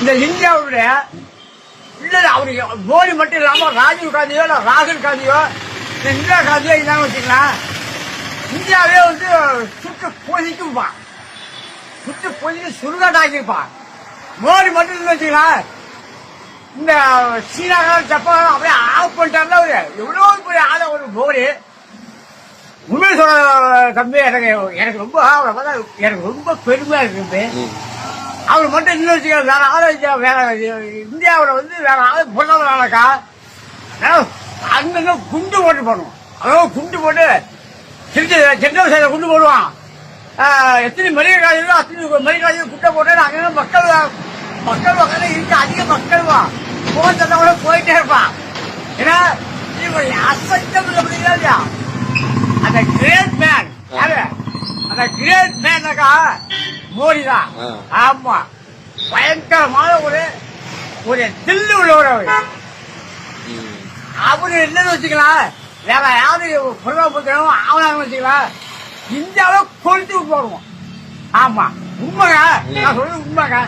இந்த இந்தியாவுடைய இல்லை அவருக்கு அவரு மோடி மட்டும் இல்லாமல் ராஜீவ் காந்தியோ இல்லை ராகுல் காந்தியோ இந்த இந்திரா காந்தியோ இல்லாமல் வச்சுக்கலாம் இந்தியாவே வந்து சுற்று பொதிக்கும்பா. சுற்று பொதிக்கு சுருகாட்டாக்கிருப்பான் மோடி மட்டும் இருந்து வச்சுக்கலாம் இந்த சீனாக்காரன் ஜப்பான் அப்படியே ஆஃப் பண்ணிட்டாருல அவரு. எவ்வளோ பெரிய ஆள ஒரு மோடி. உண்மை சொல்ல தம்பி எனக்கு எனக்கு ரொம்ப அவரை பார்த்தா எனக்கு ரொம்ப பெருமையாக இருக்கு அவர் மட்டும் இன்னும் வச்சுக்க வேற ஆளு வேற இந்தியாவில் வந்து வேற ஆள் பொருளாதாரக்கா அங்கங்க குண்டு போட்டு பண்ணுவோம் அதாவது குண்டு போட்டு திருச்சி சென்ட்ரல் சைடில் குண்டு போடுவான். எத்தனை மளிகை காலையில் அத்தனை மளிகை காய்ச்சல் குட்டை போட்டு அங்கே மக்கள் மக்கள் உட்காந்து இருக்கு அதிக மக்கள் வா. போக கூட போயிட்டே இருப்பான். ஏன்னா இவன் அசைக்கம் அந்த கிரேட் மேனாக்கா மோடி தான். ஆமா. பயங்கரமான ஒரு ஒரு தில்லு உள்ளவர் அவர் என்னன்னு வச்சுக்கலாம் வேற யாரு பிரதம ஆவணம் வச்சுக்கலாம் இந்தியாவை கொளுத்து போடுவோம். ஆமா. உண்மைங்க நான் சொல்றது உண்மைங்க